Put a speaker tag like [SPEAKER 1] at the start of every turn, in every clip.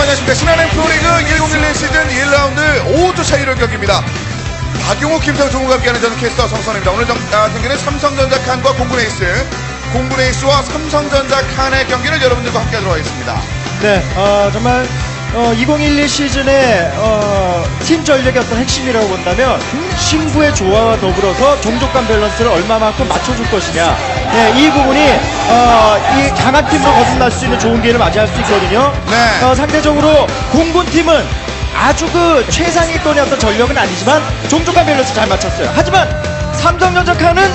[SPEAKER 1] 안녕하십니까. 신한행 프로리그 1011 시즌 1라운드 5주 차이로 경기입니다. 박용호, 김태우, 조문과 함께하는 저는 캐스터 성선입니다. 오늘 정, 아, 경기는 삼성전자 칸과 공군에이스, 공군에이스와 삼성전자 칸의 경기를 여러분들과 함께 하도록 하겠습니다.
[SPEAKER 2] 네, 어, 정말 어, 2011 시즌의 어, 팀 전력의 어떤 핵심이라고 본다면 신구의 조화와 더불어서 종족 간 밸런스를 얼마만큼 맞춰줄 것이냐. 네, 이 부분이 어, 이 강한 팀으로 거듭날 수 있는 좋은 기회를 맞이할 수 있거든요.
[SPEAKER 1] 네.
[SPEAKER 2] 어, 상대적으로 공군 팀은 아주 그 최상위권의 어떤 전력은 아니지만 종족 간 밸런스 잘 맞췄어요. 하지만 삼성전자 칸은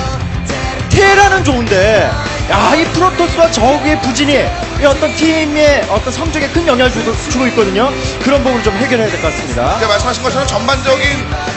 [SPEAKER 2] 테라는 좋은데 야 이 프로토스와 적의 부진이 이 어떤 팀의 어떤 성적에 큰 영향을 주고, 주고 있거든요. 그런 부분을 좀 해결해야 될 것 같습니다.
[SPEAKER 1] 네, 말씀하신 것처럼 전반적인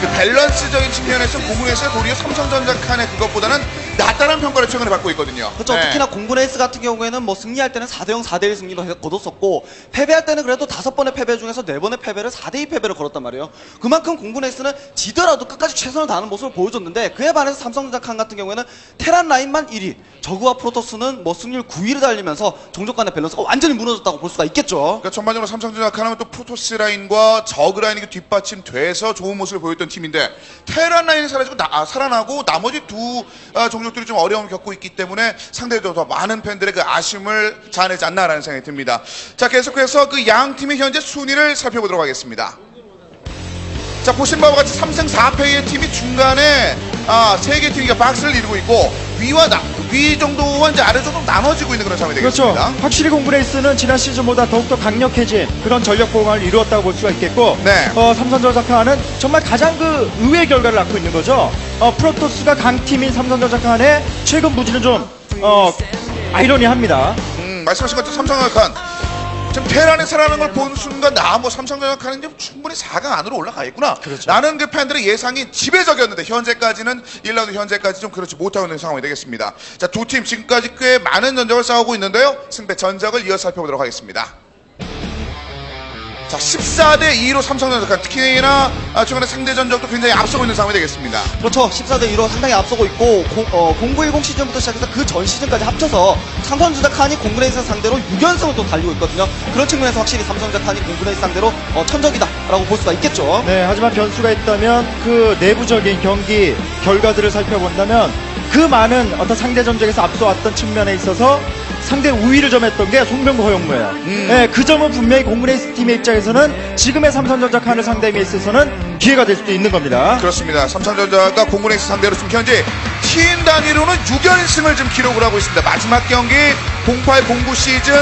[SPEAKER 1] 그 밸런스적인 측면에서 공군에이스가 도리어 삼성전자 칸의 그것보다는 낫다는 평가를 최근에 받고 있거든요.
[SPEAKER 3] 그렇죠.
[SPEAKER 1] 네.
[SPEAKER 3] 특히나 공군 에이스 같은 경우에는 뭐 승리할 때는 4대0, 4대1 승리도 해- 거뒀었고 패배할 때는 그래도 다섯 번의 패배 중에서 네 번의 패배를 4대2 패배를 걸었단 말이에요. 그만큼 공군 에이스는 지더라도 끝까지 최선을 다하는 모습을 보여줬는데 그에 반해서 삼성전자 칸 같은 경우에는 테란 라인만 1위, 저그와 프로토스는 뭐 승률 9위를 달리면서 종족 간의 밸런스가 완전히 무너졌다고 볼 수가 있겠죠.
[SPEAKER 1] 그러니까 전반적으로 삼성전자 칸하면 또 프로토스 라인과 저그 라인이 그 뒷받침돼서 좋은 모습을 보였던 팀인데 테란 라인이 사라지고 나- 아, 살아나고 나머지 두 아, 종 족들이 좀 어려움을 겪고 있기 때문에 상대적으로 더 많은 팬들의 그 아쉬움을 자아내지 않나라는 생각이 듭니다. 자 계속해서 그 양 팀의 현재 순위를 살펴보도록 하겠습니다. 자 보신 바와 같이 3승 4패의 팀이 중간에 아, 세개 팀이 박스를 이루고 있고 위와 나, 위 정도와 이제 아래 정도 나눠지고 있는 그런 상황이
[SPEAKER 2] 그렇죠
[SPEAKER 1] 되겠습니다.
[SPEAKER 2] 확실히 공군에이스는 지난 시즌보다 더욱더 강력해진 그런 전력 보강을 이루었다고 볼 수가 있겠고
[SPEAKER 1] 네.
[SPEAKER 2] 어, 삼성전자 칸은 정말 가장 그 의외의 결과를 낳고 있는 거죠 어, 프로토스가 강팀인 삼성전자 칸의 최근 부진은 좀 어, 아이러니합니다
[SPEAKER 1] 음, 말씀하신 것처럼 삼성전자칸 지금 테란에 살아나는 걸 본 순간 나뭐 삼성전자칸은 좀 충분히 4강 안으로 올라가겠구나.
[SPEAKER 2] 그렇죠.
[SPEAKER 1] 라는 그 팬들의 예상이 지배적이었는데 현재까지는 1라운드 현재까지 좀 그렇지 못하고 있는 상황이 되겠습니다. 자, 두 팀 지금까지 꽤 많은 전적을 싸우고 있는데요. 승패 전적을 이어서 살펴보도록 하겠습니다. 자, 14대 2로 삼성전자칸 특히나 아, 최근에 상대 전적도 굉장히 앞서고 있는 상황이 되겠습니다.
[SPEAKER 3] 그렇죠. 14대 2로 상당히 앞서고 있고 공, 어, 0910 시즌부터 시작해서 그 전 시즌까지 합쳐서 삼성전자 칸이 공군 에이스 상대로 6연승을 또 달리고 있거든요. 그런 측면에서 확실히 삼성전자 칸이 공군 에이스 상대로 어, 천적이다라고 볼 수가 있겠죠.
[SPEAKER 2] 네, 하지만 변수가 있다면 그 내부적인 경기 결과들을 살펴본다면 그 많은 어떤 상대 전적에서 앞서왔던 측면에 있어서 상대 우위를 점했던 게 송병구 허용무예요. 네, 그 점은 분명히 공군에이스 팀의 입장에서는 지금의 삼성전자 칸을 상대함에 있어서는 기회가 될 수도 있는 겁니다.
[SPEAKER 1] 그렇습니다. 삼성전자가 공군에이스 상대로 지금 현재 팀 단위로는 6연승을 지금 기록을 하고 있습니다. 마지막 경기 0809 시즌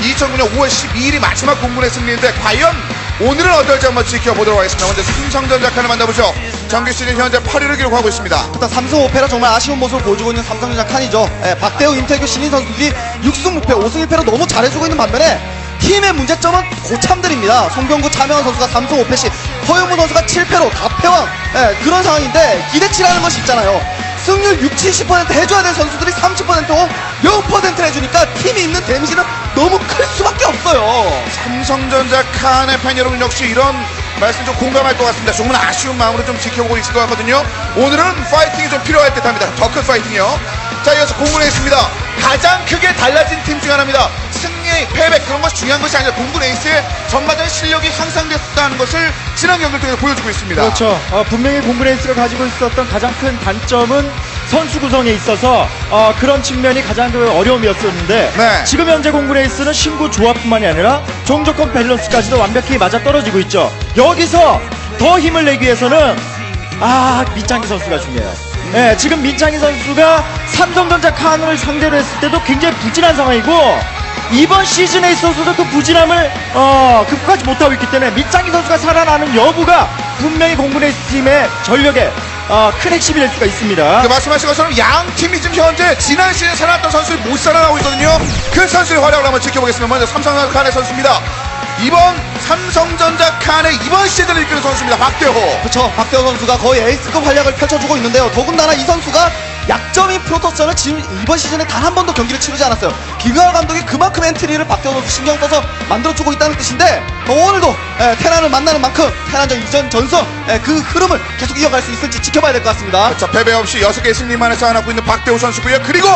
[SPEAKER 1] 2009년 5월 12일이 마지막 공군의 승리인데 과연 오늘은 어떨지 한번 지켜보도록 하겠습니다. 먼저 삼성전자 칸을 만나보죠. 정규 시즌 현재 8위를 기록하고 있습니다.
[SPEAKER 3] 일단 3승 5패로 정말 아쉬운 모습을 보여주고 있는 삼성전자 칸이죠. 예, 박대호, 임태규, 신인 선수들이 6승 6패, 5승 1패로 너무 잘해주고 있는 반면에 팀의 문제점은 고참들입니다. 송병구, 차명환 선수가 3승 5패 시 허영무 선수가 7패로 다패왕 예, 그런 상황인데 기대치라는 것이 있잖아요. 승률 6, 70% 해줘야 될 선수들이 30%고 0%를 해주니까 팀이 있는 데미지는 너무 클 수밖에 없어요.
[SPEAKER 1] 삼성전자 칸의 팬 여러분 역시 이런 말씀 좀 공감할 것 같습니다. 조금은 아쉬운 마음으로 좀 지켜보고 있을 것 같거든요. 오늘은 파이팅이 좀 필요할 듯 합니다. 더 큰 파이팅이요. 자, 이어서 공군에 있습니다. 가장 크게 달라진 팀 중 하나입니다. 승리, 패배 그런 것이 중요한 것이 아니라 공군 에이스의 전반적인 실력이 향상됐다는 것을 지난 경기를 통해서 보여주고 있습니다.
[SPEAKER 2] 그렇죠. 어, 분명히 공군 에이스가 가지고 있었던 가장 큰 단점은 선수 구성에 있어서 어, 그런 측면이 가장 그 어려움이었었는데
[SPEAKER 1] 네.
[SPEAKER 2] 지금 현재 공군에이스는 신구 조합뿐만이 아니라 종족권 밸런스까지도 완벽히 맞아 떨어지고 있죠. 여기서 더 힘을 내기 위해서는 아 민창기 선수가 중요해요. 네, 지금 민창기 선수가 삼성전자 칸을 상대로 했을 때도 굉장히 부진한 상황이고 이번 시즌에 있어서도 그 부진함을 어, 극복하지 못하고 있기 때문에 민창기 선수가 살아나는 여부가 분명히 공군의 팀의 전력에 어, 큰 핵심이 될 수가 있습니다.
[SPEAKER 1] 그 말씀하신 것처럼 양 팀이 지금 현재 지난 시즌에 살아났던 선수들이 못 살아나고 있거든요. 그 선수의 활약을 한번 지켜보겠습니다. 먼저 삼성전자 칸의 선수입니다. 이번 삼성전자 칸의 이번 시즌을 이끄는 선수입니다. 박대호.
[SPEAKER 3] 그렇죠. 박대호 선수가 거의 에이스급 활약을 펼쳐주고 있는데요. 더군다나 이 선수가 약점이 프로토스 프로토스전을 지금 이번 시즌에 단 한 번도 경기를 치르지 않았어요. 김강할 감독이 그만큼 엔트리를 박태호 선수 신경 써서 만들어주고 있다는 뜻인데 어, 오늘도 예, 테란을 만나는 만큼 테란전 이전 전서 예, 그 흐름을 계속 이어갈 수 있을지 지켜봐야 될 것 같습니다.
[SPEAKER 1] 자, 패배 없이 6개의 승리만을 쌓아놓고 있는 박대호 선수고요. 그리고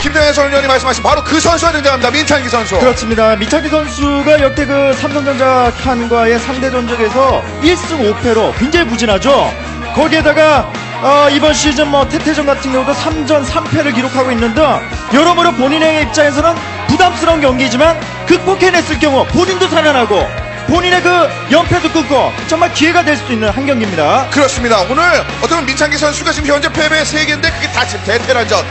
[SPEAKER 1] 김대현 선수님이 말씀하신 바로 그 선수가 등장합니다. 민찬기 선수.
[SPEAKER 2] 그렇습니다. 미차기 선수가 역대 그 삼성전자 칸과의 상대 전적에서 1승 5패로 굉장히 부진하죠. 거기에다가 어, 이번 시즌 뭐 태태전 같은 경우도 3전 3패를 기록하고 있는 등 여러모로 본인의 입장에서는 부담스러운 경기지만 극복해냈을 경우 본인도 살아나고 본인의 그 연패도 끊고 정말 기회가 될 수도 있는 한 경기입니다.
[SPEAKER 1] 그렇습니다. 오늘 보면 민찬기 선수가 지금 현재 패배 3개인데 그게 다 지금 대테란전.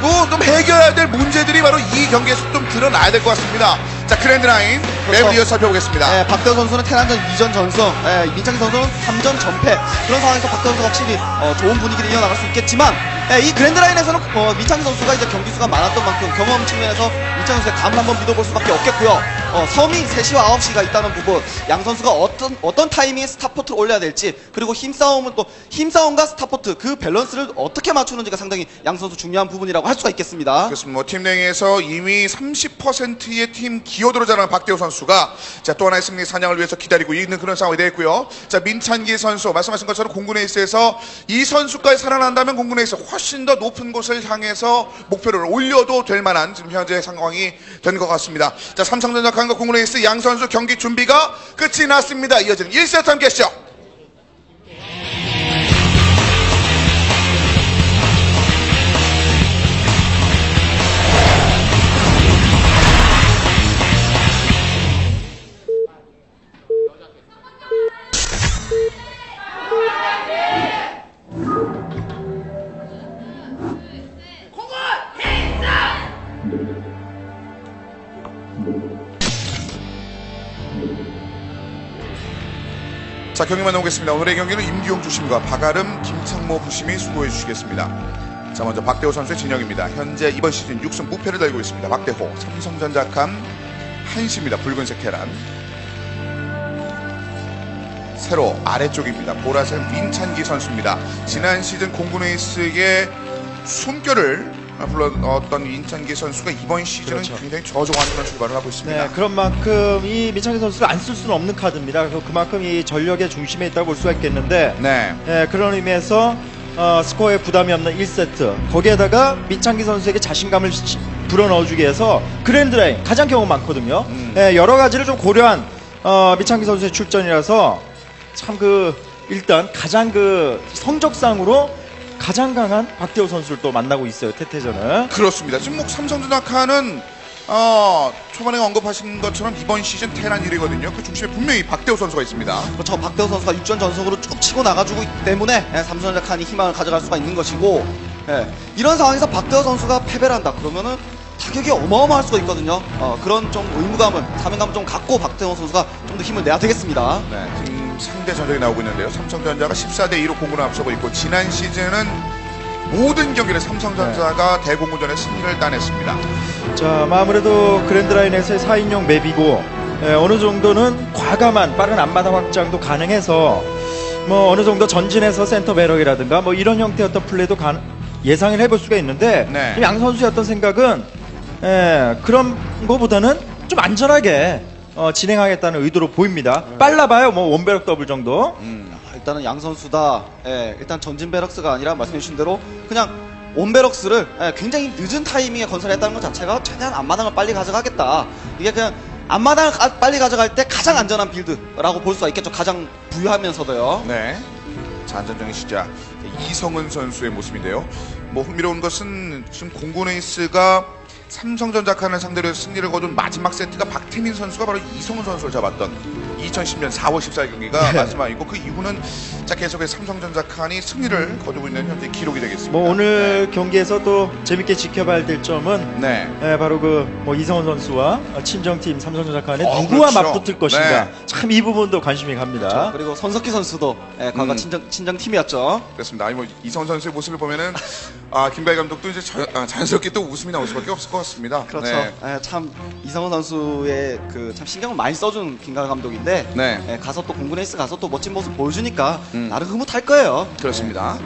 [SPEAKER 1] 뭐 좀 해결해야 될 문제들이 바로 이 경기에서 좀 드러나야 될 것 같습니다. 자, 그랜드 라인
[SPEAKER 3] 그렇죠.
[SPEAKER 1] 매우 이어서 살펴보겠습니다.
[SPEAKER 3] 예, 박태호 선수는 테란전 2전 전승, 예, 민창기 선수는 3전 전패. 그런 상황에서 박태호 선수가 확실히 어, 좋은 분위기를 이어나갈 수 있겠지만, 예, 이 그랜드라인에서는 어, 민창기 선수가 이제 경기 수가 많았던 만큼 경험 측면에서 민창기 선수의 감을 한번 믿어볼 수밖에 없겠고요. 어, 섬이 3시와 9시가 있다는 부분, 양 선수가 어떤 어떤 타이밍에 스타포트를 올려야 될지, 그리고 힘싸움은 또 힘싸움과 스타포트 그 밸런스를 어떻게 맞추는지가 상당히 양 선수 중요한 부분이라고 할 수가 있겠습니다.
[SPEAKER 1] 그렇습니다. 뭐 팀 내에서 이미 30%의 팀 기여도로 자라는 박대호 선수가 자 또 하나의 승리 사냥을 위해서 기다리고 있는 그런 상황이 되었고요. 자 민찬기 선수 말씀하신 것처럼 공군 에이스에서 이 선수까지 살아난다면 공군 에이스 훨씬 더 높은 곳을 향해서 목표를 올려도 될 만한 지금 현재 상황이 된 것 같습니다. 자 삼성전자 강과 공군 에이스 양 선수 경기 준비가 끝이 났습니다. 이어지는 1세트 함께 하시죠. 자 경기 만 나오겠습니다. 오늘의 경기는 임기용 주심과 박아름, 김창모 부심이 수고해 주시겠습니다. 자 먼저 박대호 선수의 진영입니다. 현재 이번 시즌 6승 무패를 달고 있습니다. 박대호 삼성전자캄 한시입니다. 붉은색 테란 세로 아래쪽입니다. 보라색 민찬기 선수입니다. 지난 시즌 공군 에이스의 숨결을 불렀던 민찬기 선수가 이번 시즌은
[SPEAKER 2] 그렇죠.
[SPEAKER 1] 굉장히 저조한 그런 출발을 하고 있습니다.
[SPEAKER 2] 네, 그런 만큼 이 민창기 선수를 안 쓸 수는 없는 카드입니다. 그래서 그만큼 이 전력의 중심에 있다고 볼 수가 있겠는데,
[SPEAKER 1] 네.
[SPEAKER 2] 예, 그런 의미에서 어, 스코어에 부담이 없는 1세트 거기에다가 민창기 선수에게 자신감을 시- 불어넣어주기 위해서 그랜드라인 가장 경험 많거든요.
[SPEAKER 1] 음.
[SPEAKER 2] 예, 여러 가지를 좀 고려한 어, 민창기 선수의 출전이라서 참 그 일단 가장 그 성적상으로 가장 강한 박대호 선수를 또 만나고 있어요 태태전은.
[SPEAKER 1] 그렇습니다. 지금 뭐 삼성전자카는 어, 초반에 언급하신 것처럼 이번 시즌 테란 1위거든요. 그 중심에 분명히 박대호 선수가 있습니다.
[SPEAKER 3] 그렇죠. 박대호 선수가 6전 전속으로 쭉 치고 나가주고 있기 때문에 예, 삼성전자 칸이 희망을 가져갈 수가 있는 것이고 예, 이런 상황에서 박대호 선수가 패배를 한다 그러면은 타격이 어마어마할 수가 있거든요. 어, 그런 좀 의무감을 사명감을 좀 갖고 박대호 선수가 좀 더 힘을 내야 되겠습니다.
[SPEAKER 1] 네, 지금 상대 전적이 나오고 있는데요. 삼성전자가 14대 2로 공군을 앞서고 있고 지난 시즌은 모든 경기를 삼성전자가 대공군전에 승리를 따냈습니다.
[SPEAKER 2] 자, 뭐 아무래도 그랜드라인에서의 4인용 맵이고 예, 어느 정도는 과감한 빠른 앞마당 확장도 가능해서 뭐 어느 정도 전진해서 센터 배럭이라든가 뭐 이런 형태의 어떤 플레이도 가, 예상을 해볼 수가 있는데
[SPEAKER 1] 네.
[SPEAKER 2] 양 선수의 어떤 생각은 예, 그런 거보다는 좀 안전하게 어, 진행하겠다는 의도로 보입니다. 빨라봐요, 뭐 원배럭 더블 정도.
[SPEAKER 3] 아, 일단은 양 선수 다. 예, 일단 전진 베럭스가 아니라 말씀해주신 대로 그냥 온 베럭스를 예, 굉장히 늦은 타이밍에 건설했다는 것 자체가 최대한 앞마당을 빨리 가져가겠다. 이게 그냥 앞마당을 가- 빨리 가져갈 때 가장 안전한 빌드라고 볼 수가 있겠죠. 가장 부유하면서도요.
[SPEAKER 1] 네. 자, 안전정의 시작. 이성은 선수의 모습인데요. 뭐 흥미로운 것은 지금 공군 에이스가 삼성전자카는 상대로 승리를 거둔 마지막 세트가 박태민 선수가 바로 이성은 선수를 잡았던 2010년 4월 14일 경기가
[SPEAKER 2] 네.
[SPEAKER 1] 마지막 이고 그 이후는 자 계속해서 삼성전자 칸이 승리를 거두고 있는 현재 기록이 되겠습니다.
[SPEAKER 2] 뭐 오늘 경기에서 또 재밌게 지켜봐야 될 점은
[SPEAKER 1] 네.
[SPEAKER 2] 예, 바로 그 뭐 이성훈 선수와 친정팀 삼성전자 칸에
[SPEAKER 1] 어,
[SPEAKER 2] 누구와
[SPEAKER 1] 그렇죠.
[SPEAKER 2] 맞붙을 것인가
[SPEAKER 1] 네.
[SPEAKER 2] 참이 부분도 관심이 갑니다.
[SPEAKER 3] 그리고 손석희 선수도 예, 과거
[SPEAKER 1] 음.
[SPEAKER 3] 친정 친정 팀이었죠.
[SPEAKER 1] 그렇습니다. 아니 뭐 이성은 선수의 모습을 보면은 아 김발 감독도 이제 자, 아, 자연스럽게 또 웃음이 나올 수밖에 없을 것 같습니다.
[SPEAKER 3] 그렇죠.
[SPEAKER 1] 네.
[SPEAKER 3] 예, 참 이성훈 선수의 그 참 신경을 많이 써준 김강 감독인데
[SPEAKER 1] 네.
[SPEAKER 3] 예, 가서 또 공군 에이스 가서 또 멋진 모습 보여주니까
[SPEAKER 1] 음.
[SPEAKER 3] 나름 흐뭇할 거예요.
[SPEAKER 1] 그렇습니다.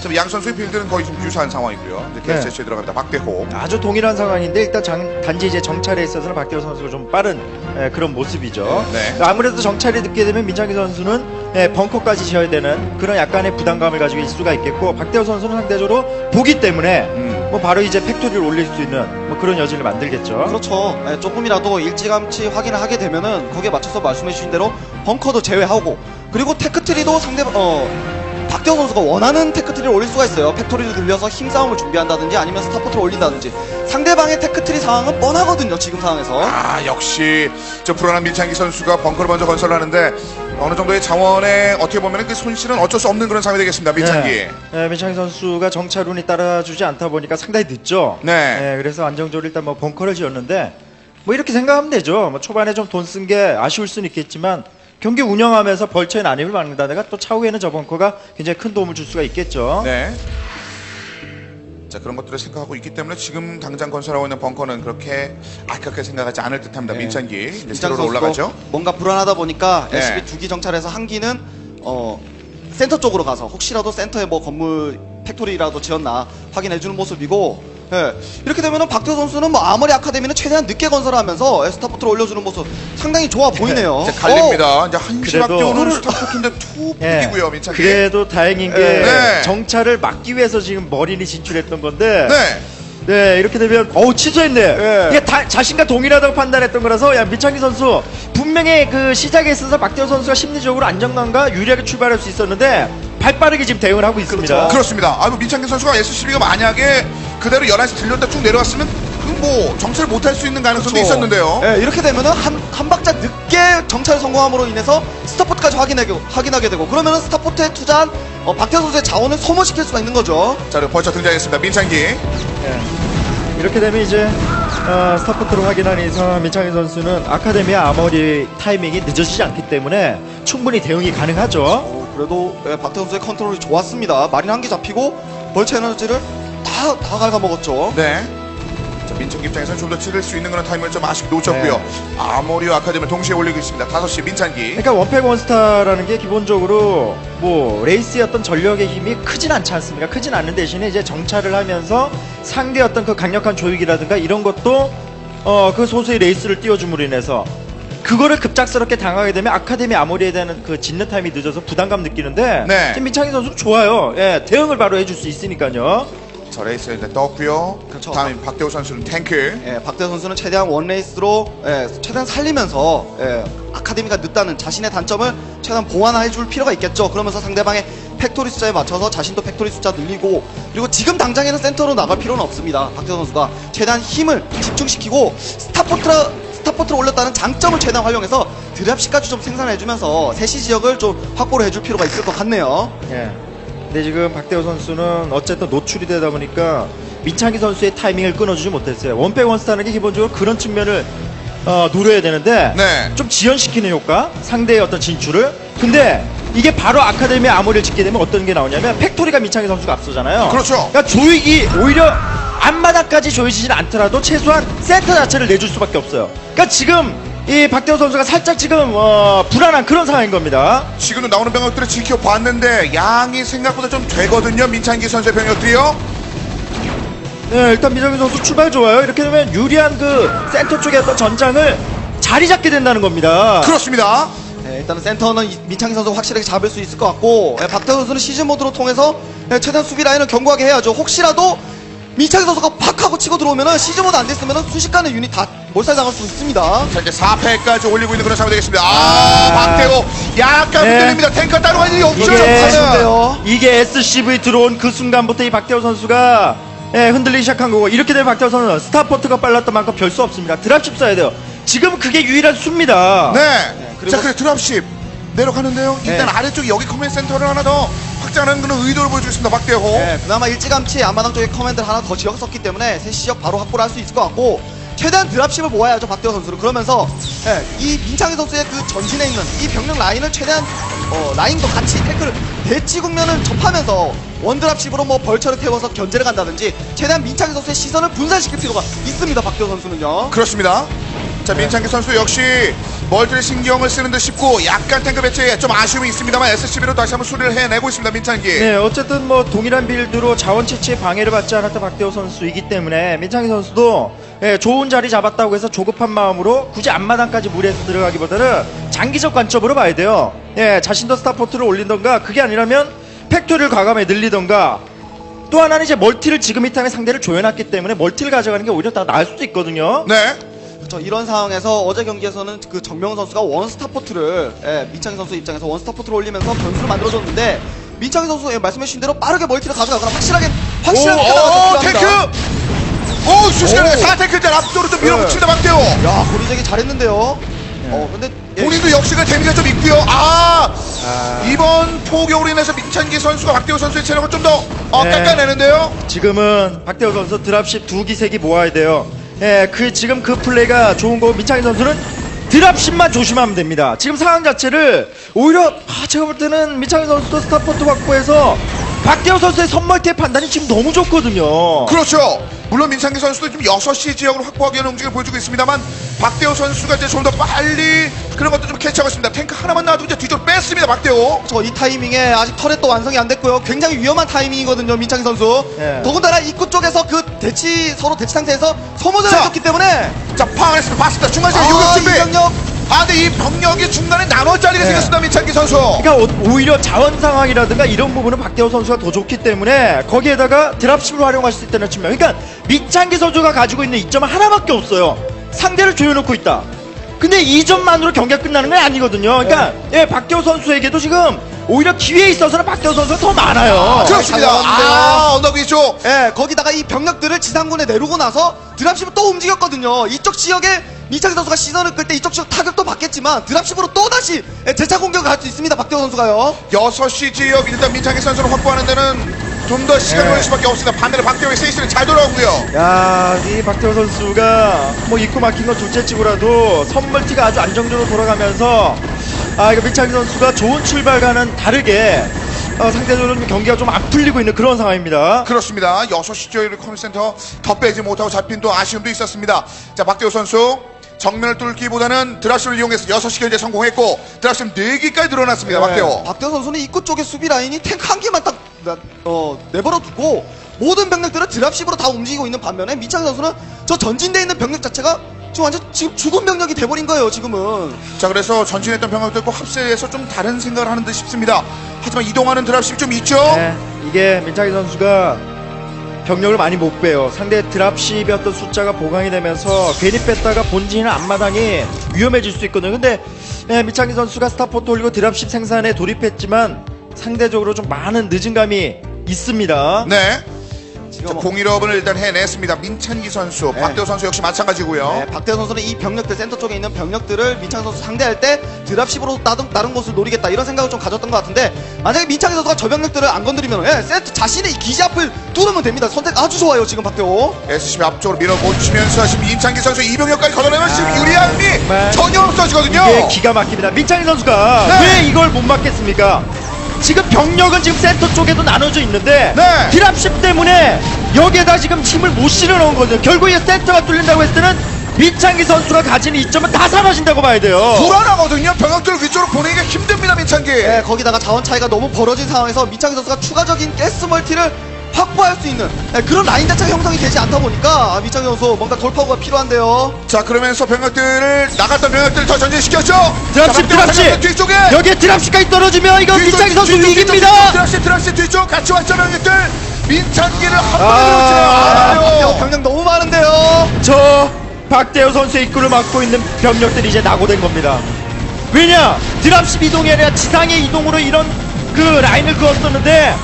[SPEAKER 1] 지금 양 선수의 빌드는 거의 좀 유사한 상황이고요. 이제
[SPEAKER 2] 네.
[SPEAKER 1] 게스트에 들어갑니다. 박대호.
[SPEAKER 2] 아주 동일한 상황인데 일단 장- 단지 이제 정찰에 있어서는 박대호 선수가 좀 빠른 예, 그런 모습이죠.
[SPEAKER 1] 네.
[SPEAKER 2] 아무래도 정찰이 늦게 되면 민창기 선수는 예, 벙커까지 지어야 되는 그런 약간의 부담감을 가지고 있을 수가 있겠고 박대호 선수는 상대적으로 보기 때문에
[SPEAKER 1] 음.
[SPEAKER 2] 뭐 바로 이제 팩토리를 올릴 수 있는 뭐 그런 여지를 만들겠죠.
[SPEAKER 3] 그렇죠. 예, 조금이라도 일찌감치 확인을 하게 되면은 거기에 맞춰서 말씀해 주신 대로 벙커도 제외하고 그리고 테크트리도 상대 어 박대호 선수가 원하는 테크트리를 올릴 수가 있어요. 팩토리를 들려서 힘싸움을 준비한다든지 아니면 스타포트를 올린다든지 상대방의 테크트리 상황은 뻔하거든요. 지금 상황에서.
[SPEAKER 1] 아 역시 저 불안한 밀창기 선수가 벙커를 먼저 건설하는데 어느 정도의 자원에 어떻게 보면 그 손실은 어쩔 수 없는 그런 상황이 되겠습니다. 밀창기.
[SPEAKER 2] 네. 네, 민창기 선수가 정찰운이 따라주지 않다 보니까 상당히 늦죠.
[SPEAKER 1] 네.
[SPEAKER 2] 그래서 안정적으로 일단 뭐 벙커를 지었는데 뭐 이렇게 생각하면 되죠. 뭐 초반에 좀 돈 쓴 게 아쉬울 수는 있겠지만 경기 운영하면서 벌처의 난입을 막는다다가 또 차후에는 저 벙커가 굉장히 큰 도움을 줄 수가 있겠죠.
[SPEAKER 1] 네. 자 그런 것들을 생각하고 있기 때문에 지금 당장 건설하고 있는 벙커는 그렇게 아깝게 생각하지 않을 듯합니다.
[SPEAKER 3] 네.
[SPEAKER 1] 밀창기 이제
[SPEAKER 3] 선수도
[SPEAKER 1] 올라가죠.
[SPEAKER 3] 뭔가 불안하다 보니까
[SPEAKER 1] 네.
[SPEAKER 3] SB 두 기 정찰해서 한 기는 어 센터 쪽으로 가서 혹시라도 센터에 뭐 건물 팩토리라도 지었나 확인해 주는 모습이고 예. 이렇게 되면은 박태호 선수는 뭐 아머리 아카데미는 최대한 늦게 건설하면서 스타포트를 올려주는 모습 상당히 좋아 보이네요.
[SPEAKER 1] 이제 갈립니다. 이제 한시밖에
[SPEAKER 2] 그래도-
[SPEAKER 1] 오는 스타포트인데 투
[SPEAKER 2] 예.
[SPEAKER 1] 픽이고요. 밀창기.
[SPEAKER 2] 그래도 다행인 게
[SPEAKER 1] 네.
[SPEAKER 2] 정찰을 막기 위해서 지금 머린이 진출했던 건데
[SPEAKER 1] 네.
[SPEAKER 2] 네, 이렇게 되면 어우 취소했네.
[SPEAKER 3] 예.
[SPEAKER 2] 이게 다, 자신과 동일하다고 판단했던 거라서 야 민창기 선수 분명히 그 시작에 있어서 박태호 선수가 심리적으로 안정감과 유리하게 출발할 수 있었는데 발빠르게 지금 대응을 하고 있습니다.
[SPEAKER 3] 그렇죠.
[SPEAKER 1] 그렇습니다. 아이고 민창기 선수가 SCB가 만약에 그대로 11시 들렸다 쭉 내려왔으면 그뭐 정찰을 못할 수 있는 가능성도
[SPEAKER 3] 그렇죠.
[SPEAKER 1] 있었는데요.
[SPEAKER 3] 예, 이렇게 되면은 한, 한 박자 늦게 정찰 성공함으로 인해서 스타포트까지 확인하게, 확인하게 되고 그러면은 스타포트에 투자한 어, 박태호 선수의 자원을 소모시킬 수가 있는 거죠.
[SPEAKER 1] 자, 그리고 벌써 등장했습니다. 민창기.
[SPEAKER 2] 예. 이렇게 되면 이제 어, 스타포트로 확인한 이상 민창기 선수는 아카데미 아머리 타이밍이 늦어지지 않기 때문에 충분히 대응이 가능하죠.
[SPEAKER 3] 어, 그래도 예, 박태호 선수의 컨트롤이 좋았습니다. 마린 한 개 잡히고 벌처 에너지를 다, 다 갉아먹었죠.
[SPEAKER 1] 네. 자, 민창기 입장에서는 좀 더 치를 수 있는 그런 타임을 좀 아쉽게 놓쳤고요. 아모리와 아카데미 동시에 올리고 있습니다. 5시 민창기.
[SPEAKER 2] 그러니까 원팩 원스타라는 게 기본적으로 뭐 레이스의 어떤 전력의 힘이 크진 않지 않습니까? 크진 않는 대신에 이제 정찰을 하면서 상대 어떤 그 강력한 조익이라든가 이런 것도 어 그 소수의 레이스를 띄워줌으로 인해서 그거를 급작스럽게 당하게 되면 아카데미 아모리에 대한 그 짓는 타임이 늦어서 부담감 느끼는데
[SPEAKER 1] 네.
[SPEAKER 2] 지금 민창희 선수 좋아요. 예, 대응을 바로 해줄 수 있으니까요.
[SPEAKER 1] 저 레이스에 이제 떴고요.
[SPEAKER 3] 그렇죠.
[SPEAKER 1] 다음에 박대호 선수는 탱크.
[SPEAKER 3] 예, 박태호 선수는 최대한 원레이스로 예, 최대한 살리면서 예, 아카데미가 늦다는 자신의 단점을 최대한 보완해 줄 필요가 있겠죠. 그러면서 상대방의 팩토리 숫자에 맞춰서 자신도 팩토리 숫자 늘리고 그리고 지금 당장에는 센터로 나갈 필요는 없습니다. 박태호 선수가 최대한 힘을 집중시키고 스타포트라 스타포트를 올렸다는 장점을 최대한 활용해서 드랍시까지 좀 생산해주면서 세시 지역을 좀 확보를 해줄 필요가 있을 것 같네요.
[SPEAKER 2] 예. 근데 지금 박대호 선수는 어쨌든 노출이 되다 보니까 민창기 선수의 타이밍을 끊어주지 못했어요. 원백 원스타는 게 기본적으로 그런 측면을 어, 노려야 되는데
[SPEAKER 1] 네.
[SPEAKER 2] 좀 지연시키는 효과, 상대의 어떤 진출을. 근데 이게 바로 아카데미 아모리를 짓게 되면 어떤 게 나오냐면 팩토리가 민창기 선수가 앞서잖아요.
[SPEAKER 1] 그렇죠.
[SPEAKER 2] 그러니까 조익이 오히려 앞마당까지 조이지는 않더라도 최소한 센터 자체를 내줄 수밖에 없어요. 그러니까 지금 이 박대호 선수가 살짝 지금 어, 불안한 그런 상황인 겁니다.
[SPEAKER 1] 지금도 나오는 병력들을 지켜봤는데 양이 생각보다 좀 되거든요. 민창기 선수의 병력들이요.
[SPEAKER 2] 네, 일단 미정희 선수 출발 좋아요. 이렇게 되면 유리한 그 센터 쪽의 어떤 전장을 자리 잡게 된다는 겁니다.
[SPEAKER 1] 그렇습니다.
[SPEAKER 3] 네, 일단은 센터는 이- 민창기 선수 확실하게 잡을 수 있을 것 같고 예, 박태호 선수는 시즌 모드로 통해서 예, 최대한 수비 라인을 견고하게 해야죠. 혹시라도 민창기 선수가 팍 하고 치고 들어오면은 시즌 모드 안 됐으면은 순식간에 유닛 다 몰살당할 수 있습니다.
[SPEAKER 1] 자, 이제 4패까지 올리고 있는 그런 상황이 되겠습니다. 아, 박대호. 약간
[SPEAKER 2] 네.
[SPEAKER 1] 흔들립니다. 탱크 따라갈 일이 없어요.
[SPEAKER 2] 이게. 이게 SCV 들어온 그 순간부터 이 박태호 선수가 예, 흔들리기 시작한 거고 이렇게 되면 박태호 선수는 스타포트가 빨랐던 만큼 별 수 없습니다. 드랍십 써야 돼요. 지금 그게 유일한 수입니다.
[SPEAKER 1] 네.
[SPEAKER 3] 그리고-
[SPEAKER 1] 자, 그래 드랍십 내려가는데요. 일단
[SPEAKER 3] 네.
[SPEAKER 1] 아래쪽에 여기 커맨드 센터를 하나 더 확장하는 그런 의도를 보여주겠습니다. 박대호.
[SPEAKER 3] 네, 그나마 일찌감치 앞마당 쪽에 커맨드를 하나 더 지역 썼기 때문에 새 시적 바로 확보를 할 수 있을 것 같고 최대한 드랍십을 모아야죠 박대호 선수는 그러면서 예, 이 민창희 선수의 그 전진에 있는 이 병력 라인을 최대한 어, 라인도 같이 태클 대치 국면을 접하면서 원드랍십으로 뭐 벌처를 태워서 견제를 간다든지 최대한 민창희 선수의 시선을 분산시킬 필요가 있습니다 박대호 선수는요
[SPEAKER 1] 그렇습니다. 자 민창기 선수 역시 멀티를 신경을 쓰는 듯 싶고 약간 탱크 배치에 좀 아쉬움이 있습니다만 SCB로 다시 한번 수리를 해내고 있습니다 민창기.
[SPEAKER 2] 네, 어쨌든 뭐 동일한 빌드로 자원 채취에 방해를 받지 않았던 박대호 선수이기 때문에 민창희 선수도 예, 좋은 자리 잡았다고 해서 조급한 마음으로 굳이 앞마당까지 무리해서 들어가기보다는 장기적 관점으로 봐야 돼요. 예, 자신도 스타포트를 올린던가 그게 아니라면 팩토리를 과감하게 늘리던가 또 하나는 이제 멀티를 지금 이 타임에 상대를 조여놨기 때문에 멀티를 가져가는 게 오히려 더 나을 수도 있거든요.
[SPEAKER 1] 네.
[SPEAKER 3] 그렇죠. 이런 상황에서 어제 경기에서는 그 정명 선수가 원스타포트를 예, 민창희 선수 입장에서 원스타포트를 올리면서 변수를 만들어줬는데 민창희 선수 예, 말씀해주신 대로 빠르게 멀티를 가져가거나 확실하게
[SPEAKER 1] 오,
[SPEAKER 3] 확실하게
[SPEAKER 1] 오,
[SPEAKER 3] 가져가야
[SPEAKER 1] 오. 오 수시간에
[SPEAKER 3] 오.
[SPEAKER 1] 4탱크째 앞쪽으로 좀 밀어붙입니다 박대호.
[SPEAKER 3] 야 고리재기 잘했는데요. 어 근데 예,
[SPEAKER 1] 본인도 역시가 데미지가 좀 있고요. 아, 이번 포격으로 인해서 민찬기 선수가 박대호 선수의 체력을 좀더 어,
[SPEAKER 2] 네.
[SPEAKER 1] 깎아내는데요.
[SPEAKER 2] 지금은 박대호 선수 드랍십 두 기색이 모아야 돼요. 예, 그 지금 그 플레이가 좋은 거 민창희 선수는 드랍십만 조심하면 됩니다. 지금 상황 자체를 오히려 아, 제가 볼 때는 민창희 선수도 스타포트 확보해서 박대호 선수의 선멀티의 판단이 지금 너무 좋거든요.
[SPEAKER 1] 그렇죠. 물론 민창기 선수도 지금 6시 지역을 확보하기 위한 움직임을 보여주고 있습니다만 박대호 선수가 이제 좀 더 빨리 그런 것도 좀 캐치하고 있습니다. 탱크 하나만 나와도 이제 뒤로 뺐습니다. 박대호.
[SPEAKER 3] 저 이 타이밍에 아직 터렛도 완성이 안 됐고요. 굉장히 위험한 타이밍이거든요, 민창희 선수.
[SPEAKER 2] 예.
[SPEAKER 3] 더군다나 입구 쪽에서 그 대치 서로 대치 상태에서 소모전을
[SPEAKER 1] 자.
[SPEAKER 3] 했었기 때문에
[SPEAKER 1] 자, 파악했습니다. 봤습니다. 중간 지역
[SPEAKER 3] 아,
[SPEAKER 1] 요격
[SPEAKER 3] 이
[SPEAKER 1] 준비.
[SPEAKER 3] 병력
[SPEAKER 1] 아, 근데 이 병력이 중간에 나눠 잘리게
[SPEAKER 2] 네.
[SPEAKER 1] 생겼습니다. 민창기 선수.
[SPEAKER 2] 그러니까 오- 오히려 자원 상황이라든가 이런 부분은 박대호 선수가 더 좋기 때문에 거기에다가 드랍십을 활용할 수 있다는 측면. 그러니까 밑창기 선수가 가지고 있는 이점은 하나밖에 없어요. 상대를 조여놓고 있다. 근데 이 점만으로 경기가 끝나는 건 아니거든요. 그러니까 예, 박대호 선수에게도 지금 오히려 기회에 있어서는 박대호 선수가 더 많아요.
[SPEAKER 1] 그렇습니다.
[SPEAKER 3] 잘 나왔는데요.
[SPEAKER 1] 아, 언덕 위쪽.
[SPEAKER 3] 예, 거기다가 이 병력들을 지상군에 내려고 나서 드랍십을 또 움직였거든요. 이쪽 지역에 민창희 선수가 시선을 끌 때 이쪽 지역 타격도 받겠지만 드랍십으로 또 다시 예, 재차 공격을 할 수 있습니다. 박대호 선수가요.
[SPEAKER 1] 6시 지역 일단 민창기 선수를 확보하는 데는 좀 더 시간이
[SPEAKER 2] 네.
[SPEAKER 1] 걸릴 수밖에 없습니다. 반대로 박대호의 세이스는 잘 돌아오고요.
[SPEAKER 2] 야, 이 박태호 선수가 뭐 입고 막힌 건 둘째치고라도 선멀티가 아주 안정적으로 돌아가면서 아, 이거 민창기 선수가 좋은 출발과는 다르게 어, 상대적으로 좀 경기가 좀 안 풀리고 있는 그런 상황입니다.
[SPEAKER 1] 그렇습니다. 6시 지역 커뮤센터 더 빼지 못하고 잡힌 또 아쉬움도 있었습니다. 자, 박대호 선수. 정면을 뚫기보다는 드랍십을 이용해서 6시 견제 성공했고 드랍십 4기까지 늘어났습니다. 박대호.
[SPEAKER 3] 박대호 선수는 입구 쪽에 수비 라인이 탱크 한 개만 딱 나- 어, 내버려 두고 모든 병력들을 드랍십으로 다 움직이고 있는 반면에 민창희 선수는 저 전진돼 있는 병력 자체가 지금 완전 지금 죽은 병력이 돼버린 거예요. 지금은.
[SPEAKER 1] 자, 그래서 전진했던 병력들과 합세해서 좀 다른 생각을 하는 듯 싶습니다. 하지만 이동하는 드랍십 좀 있죠?
[SPEAKER 2] 네, 이게 민창기 선수가 병력을 많이 못 빼요. 상대 드랍십이었던 숫자가 보강이 되면서 괜히 뺐다가 본진이나 앞마당이 위험해질 수 있거든요. 근데 네, 민창기 선수가 스타포트 올리고 드랍십 생산에 돌입했지만 상대적으로 좀 많은 늦은 감이 있습니다.
[SPEAKER 1] 네. 자,
[SPEAKER 3] 지금
[SPEAKER 1] 공일업을 일단 해냈습니다. 민찬기 선수,
[SPEAKER 3] 네.
[SPEAKER 1] 박대호 선수 역시 마찬가지고요.
[SPEAKER 3] 네, 박대호 선수는 이 병력들 센터 쪽에 있는 병력들을 민창희 선수 상대할 때 드랍십으로 다른, 다른 곳을 노리겠다 이런 생각을 좀 가졌던 것 같은데 만약에 민창희 선수가 저 병력들을 안 건드리면 예, 세트 자신의 이 기지 앞을 뚫으면 됩니다. 선택 아주 좋아요 지금 박대호.
[SPEAKER 1] SCB 앞쪽으로 밀어붙이면서 지금 임창기 선수 이 병력까지 걷어내면 지금
[SPEAKER 2] 아,
[SPEAKER 1] 유리함이
[SPEAKER 2] 정말.
[SPEAKER 1] 전혀 없어지거든요.
[SPEAKER 2] 이게 기가 막힙니다. 민창희 선수가
[SPEAKER 1] 네.
[SPEAKER 2] 왜 이걸 못 막겠습니까? 지금 병력은 지금 센터 쪽에도 나눠져 있는데
[SPEAKER 1] 네.
[SPEAKER 2] 드랍십 때문에 여기에다 지금 힘을 못 실어 넣은 거죠. 결국 이 센터가 뚫린다고 했을 때는 민창기 선수가 가진 이점은 다 사라진다고 봐야 돼요.
[SPEAKER 1] 불안하거든요. 병력들을 위쪽으로 보내기가 힘듭니다, 민창기.
[SPEAKER 3] 예, 거기다가 자원 차이가 너무 벌어진 상황에서 민창희 선수가 추가적인 가스 멀티를 확보할 수 있는 예, 그런 라인 자체가 형성이 되지 않다 보니까 아, 민창희 선수 뭔가 돌파구가 필요한데요.
[SPEAKER 1] 자, 그러면서 병력들을 나갔던 병력들을 더 전진시켰죠.
[SPEAKER 2] 드랍십
[SPEAKER 1] 자,
[SPEAKER 2] 드랍십
[SPEAKER 1] 뒤쪽에
[SPEAKER 2] 여기에 드랍십까지 떨어지면 이거
[SPEAKER 1] 뒤쪽,
[SPEAKER 2] 선수
[SPEAKER 1] 뒤쪽,
[SPEAKER 2] 위기입니다.
[SPEAKER 1] 드랍십, 드랍십 뒤쪽 같이 왔죠, 병력들. 민창기를 한 번에
[SPEAKER 2] 아,
[SPEAKER 1] 놓치네요. 아,
[SPEAKER 3] 병력 너무 많은데요.
[SPEAKER 2] 저 박대호 선수의 입구를 막고 있는 병력들이 이제 낙오된 겁니다. 왜냐? 드랍십 이동이 아니라 지상의 이동으로 이런 그 라인을 그었었는데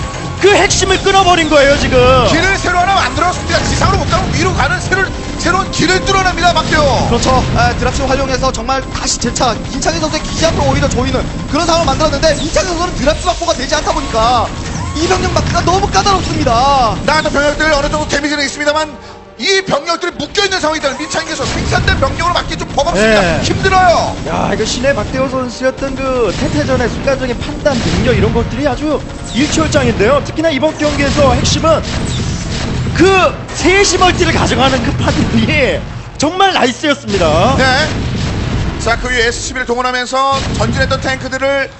[SPEAKER 2] 그 핵심을 끊어버린 거예요 지금.
[SPEAKER 1] 길을 새로 하나 만들었습니다. 지상으로 못 가고 위로 가는 새로운, 새로운 길을 뚫어냅니다, 박대호.
[SPEAKER 3] 그렇죠. 예, 드랍십 활용해서 정말 다시 재차 민창희 선수의 기지 앞으로 오히려 조이는 그런 상황을 만들었는데 민창희 선수는 드랍십 확보가 되지 않다 보니까 이 병력 마크가 너무 까다롭습니다.
[SPEAKER 1] 나갔던 병력들 어느 정도 데미지는 있습니다만 이 병력들이 묶여있는 상황이다는 민창기에서 생산된 병력으로 맞기 좀 버겁습니다.
[SPEAKER 2] 네.
[SPEAKER 1] 힘들어요.
[SPEAKER 2] 야 이거 신의 박대호 선수였던 그 태태전의 순간적인 판단 능력 이런 것들이 아주 일취월장인데요. 특히나 이번 경기에서 핵심은 그 세시 멀티를 가져가는 그 판단이 정말 나이스였습니다.
[SPEAKER 1] 네. 자, 그 위에 S11을 동원하면서 전진했던 탱크들을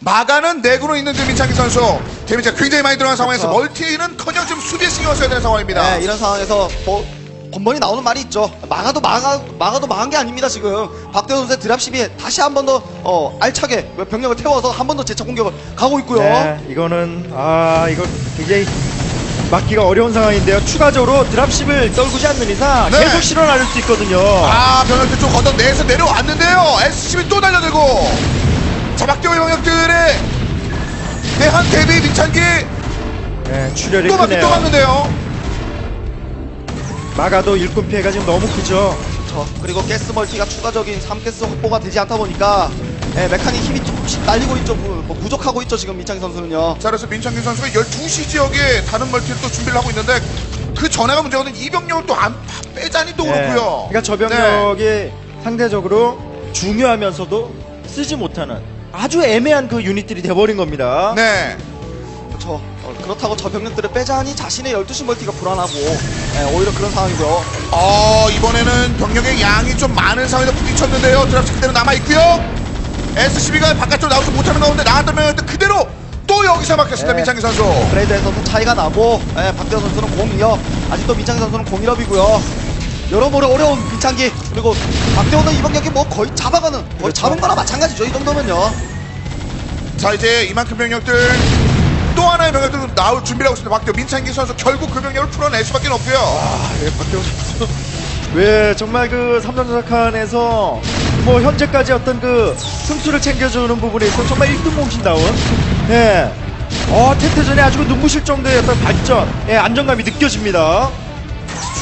[SPEAKER 1] 막아는 내구로 있는 그 민창기 선수. 데미지가 굉장히 많이 들어간 상황에서
[SPEAKER 3] 그렇죠.
[SPEAKER 1] 멀티는 커녕 좀 수비에 신경 써야 되는 상황입니다.
[SPEAKER 3] 네, 이런 상황에서 뭐 번번이 나오는 말이 있죠. 막아도 막아 막아도 막은 게 아닙니다 지금. 박대호 선수의 드랍십이 다시 한 번 더 어, 알차게 병력을 태워서 한 번 더 재차 공격을 가고 있고요.
[SPEAKER 2] 네, 이거는 아 이거 굉장히 막기가 어려운 상황인데요. 추가적으로 드랍십을 떨구지 않는 이상
[SPEAKER 1] 네.
[SPEAKER 2] 계속 실어 나를 수 있거든요.
[SPEAKER 1] 아, 병력들 좀 걷어내서 내려왔는데요. S11 또 달려들고. 자, 박대호의 병력들의 대한 대비 민창기
[SPEAKER 2] 네, 출혈이
[SPEAKER 1] 또 막기 또
[SPEAKER 2] 크네요.
[SPEAKER 1] 막는데요.
[SPEAKER 2] 막아도 일꾼 피해가 지금 너무 크죠.
[SPEAKER 3] 그렇죠. 그리고 가스 멀티가 추가적인 3가스 확보가 되지 않다 보니까 예, 메카닉 힘이 조금씩 딸리고 있죠. 부, 뭐 부족하고 있죠 지금 민창기 선수는요.
[SPEAKER 1] 자, 그래서 민창기 선수가 12시 지역에 다른 멀티를 또 준비를 하고 있는데 그 전에가 문제거든. 이 병력을 또 안 빼자니 또
[SPEAKER 2] 네,
[SPEAKER 1] 그렇고요.
[SPEAKER 2] 그러니까 저 병력이 상대적으로 중요하면서도 쓰지 못하는 아주 애매한 그 유닛들이 돼버린 겁니다.
[SPEAKER 1] 네.
[SPEAKER 3] 그렇죠. 어, 그렇다고 저 병력들을 빼자니 자신의 12시 멀티가 불안하고 예, 오히려 그런 상황이고요.
[SPEAKER 1] 어, 이번에는 병력의 양이 좀 많은 상황에서 부딪혔는데요. 드랍시 그대로 남아있고요. SCB가 바깥으로 나오지 못하는 가운데 나왔던 병력들 그대로 또 여기서 막혔습니다.
[SPEAKER 2] 네.
[SPEAKER 1] 민창기 선수.
[SPEAKER 3] 그레이드에서도 차이가 나고 예, 박대호 선수는 0-2업 아직도 민창기 선수는 0-1업이고요. 여러모로 어려운 민창기 그리고 박대호는 이번 경기 뭐 거의 잡아가는 거의 잡은 거나 마찬가지죠 이 정도면요.
[SPEAKER 1] 자, 이제 이만큼 병력들 또 하나의 병력들 나올 준비를 하고 있습니다. 박대호 민창기 선수 결국 그 병력을 풀어낼 수밖에 없고요.
[SPEAKER 2] 예, 박대호 선수. 왜 정말 그 삼성전자칸에서 뭐 현재까지 어떤 그 승수를 챙겨주는 부분에 있어 정말 1등 공신다운 예. 어 태태전에 아주 눈부실 정도의 어떤 발전, 예, 안정감이 느껴집니다.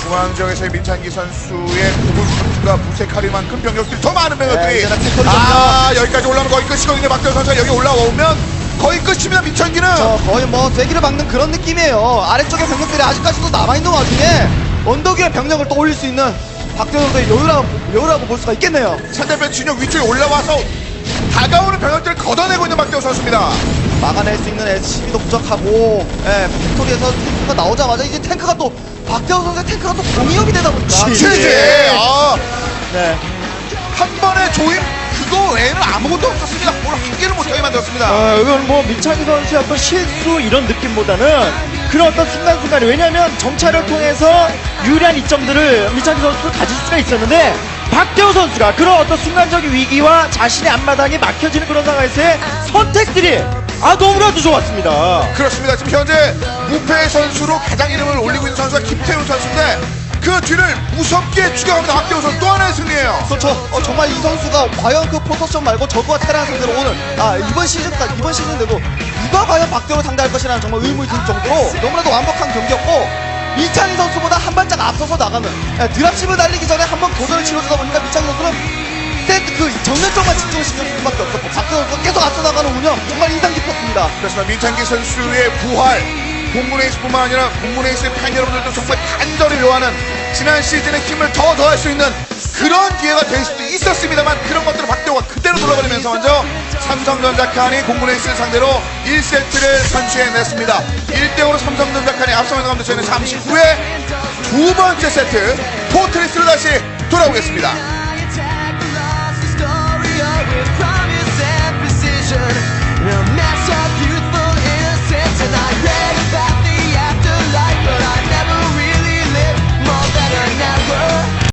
[SPEAKER 1] 중앙 지역에서의 민창기 선수의 구분 선수가 무색할 만큼 병력들이 더 많은 병력들이
[SPEAKER 3] 네, 태클이
[SPEAKER 1] 아 여기까지 올라오면 거의 끝이거든요. 박대호 선수가 여기 올라오면 거의 끝입니다. 민창기는.
[SPEAKER 3] 저 거의 뭐 쐐기를 막는 그런 느낌이에요. 아래쪽에 병력들이 아직까지도 남아있는 와중에 언덕 위에 병력을 또 올릴 수 있는 박대호 선수의 여유라고, 여유라고 볼 수가 있겠네요.
[SPEAKER 1] 상대편 진영 위쪽에 올라와서 다가오는 병력들을 걷어내고 있는 박대호 선수입니다.
[SPEAKER 3] 막아낼 수 있는 SCB도 부족하고 예, 팩토리에서 탱크가 나오자마자 이제 탱크가 또 박대호 선수의 탱크가 또 공이업이 되다 보니까
[SPEAKER 2] 치.
[SPEAKER 1] 최재 아,
[SPEAKER 2] 네.
[SPEAKER 1] 한 번의 조임 그거 외에는 아무것도 없었습니다. 뭘 하기를 못하게 만들었습니다.
[SPEAKER 2] 아, 이건 뭐 민창기 선수의 어떤 실수 이런 느낌보다는 그런 어떤 순간순간이 왜냐하면 정찰을 통해서 유리한 이점들을 민창기 선수가 가질 수가 있었는데 박대호 선수가 그런 어떤 순간적인 위기와 자신의 앞마당이 막혀지는 그런 상황에서의 선택들이 아 너무나도 좋았습니다.
[SPEAKER 1] 그렇습니다. 지금 현재 무패 선수로 가장 이름을 올리고 있는 선수가 김태훈 선수인데 그 뒤를 무섭게 추격합니다. 박대호 선수 또 하나의 승리예요.
[SPEAKER 3] 그렇죠. 어, 정말 이 선수가 과연 그 포토션 말고 저그와 테란 상대로 오늘 아 이번 시즌까지 이번 시즌에도 누가 과연 박대호를 상대할 것이라는 정말 의문이 들 정도로 너무나도 완벽한 경기였고 이찬희 선수보다 한 발짝 앞서서 나가는 예, 드랍십을 달리기 전에 한번 도전을 치러주다 보니까 이찬희 선수는 그 정면 쪽만 집중을 신경 쓸 수밖에 없었고 선수가 계속 앞서 나가는 운영 정말 인상 깊었습니다.
[SPEAKER 1] 그렇습니다. 민창기 선수의 부활 공군에이스뿐만 아니라 공군에이스의 팬 여러분들도 정말 간절히 요하는 지난 시즌의 힘을 더 더할 수 있는 그런 기회가 될 수도 있었습니다만 그런 것들을 박대호가 그대로 돌아버리면서 먼저 삼성전자 칸이 공군에이스를 상대로 1세트를 선취해냈습니다. 1대5로 삼성전자 칸이 앞서는 가운데 저희는 잠시 후에 두 번째 세트 포트리스로 다시 돌아오겠습니다.